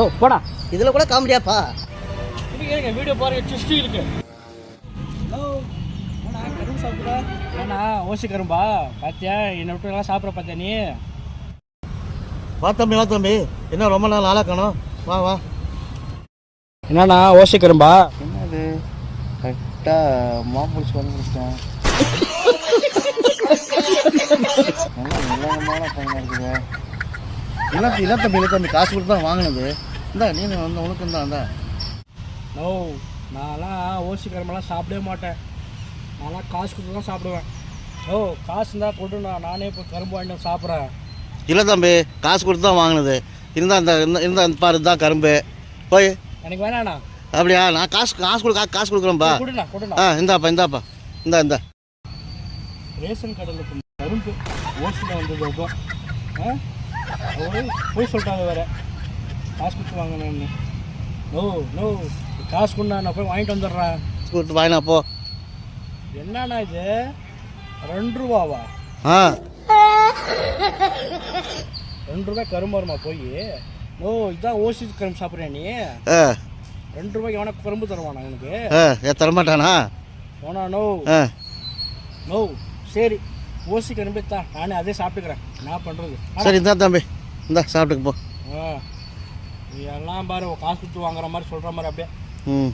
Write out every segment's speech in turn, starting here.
ஓ போடா. இதில் கூட காமெடியாப்பா வீடியோ பாருங்க சிஸ்டி இருக்கு. ஹலோ கரும்பு சாப்பிட்ற? ஏண்ணா ஓசி கரும்பா? பாத்தியா என்னை விட்டு எல்லாம் சாப்பிட்ற பார்த்தியா நீ? வா தம்பி வா தம்பி. என்ன ரொம்ப நாள் ஆளா காணோம்? வா வா. என்னண்ணா ஓசி கரும்பா? என்னது? கரெக்டாக மாப்பிடிச்சு வந்து முடிச்சிட்டேன் நல்லா நிலங்கமான பையனாக இருக்குது. இல்லை இல்லை தம்பி இல்லை தம்பி காசு கொடுத்து தான் வாங்கினது. இந்தா நீ வந்து உனக்கு தான் இந்தா. நோ நான்லாம் ஓசி கரும்பெல்லாம் சாப்பிடவே மாட்டேன். நான்லாம் காசு கொடுத்து தான் சாப்பிடுவேன். ஓ காசு இருந்தால் கொடுண்ணா நானே இப்போ கரும்பு வாங்கிட்டு சாப்பிட்றேன். இல்லை தம்பி காசு கொடுத்து தான் வாங்கினது. இருந்தா இந்த இந்த- இருந்தா இந்த பாரு தான் கரும்பு. போய். எனக்கு வேணாண்ணா அப்படியா? நான் காசு காசு கொடு கா- காசு கொடுக்குறேன்பா கொடுண்ணா கொடுண்ணா. ஆ இந்தாப்பா இந்தாப்பா. இந்தா இந்தா. ரேஷன் கடையில் கரும்பு ஓசியில் வந்தது போய் சொல்லிட்டாங்க வேற. காசு கொடுத்து வாங்கினேன்னு நோ. நோ காசு கொண்டா நான் போய் வாங்கிட்டு வந்துடுறேன். கொடுத்து வாங்கினா போ. என்னண்ணா இது? ரெண்டு ரூபாவா? ஆ. ரெண்டு ரூபாய் கரும்பு வருமா போய்? நோ இதான் ஓசி கரும்பு சாப்பிட்றியா நீ? ரெண்டு ரூபாய்க்கு எவனா கரும்பு தருவானா எனக்கு ஏ தரமாட்டானா? போனா நோ. நோ சரி ஓசி கரும்பு தான் நானே அதே சாப்பிட்டுக்கிறேன். என்ன பண்ணுறது. சரி இந்தா தம்பி இந்தா சாப்பிட்டுக்கு போ. ஆ. எல்லாம் பாரு காசு கொடுத்து வாங்குற மாதிரி சொல்கிற மாதிரி அப்படியே. ம்.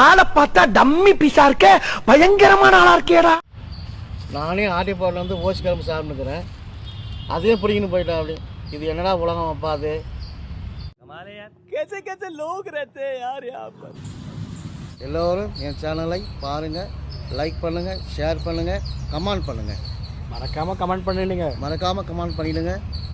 ஆளை பார்த்தா டம்மி பீஸா இருக்க பயங்கரமான ஆளா இருக்கேடா. நானே ஆட்டிப்பாடில் வந்து ஓசி கிளம்பு சாப்பிட்டுக்கிறேன் அதே பிடிக்கணும் போயிட்டேன் அப்படி. இது என்னடா உலகம் அப்பா அது? எல்லோரும் என் சேனலை பாருங்கள் லைக் பண்ணுங்கள் ஷேர் பண்ணுங்கள் கமெண்ட் பண்ணுங்கள் மறக்காமல் கமெண்ட் பண்ணிடுங்க. மறக்காமல் கமெண்ட் பண்ணிடுங்க.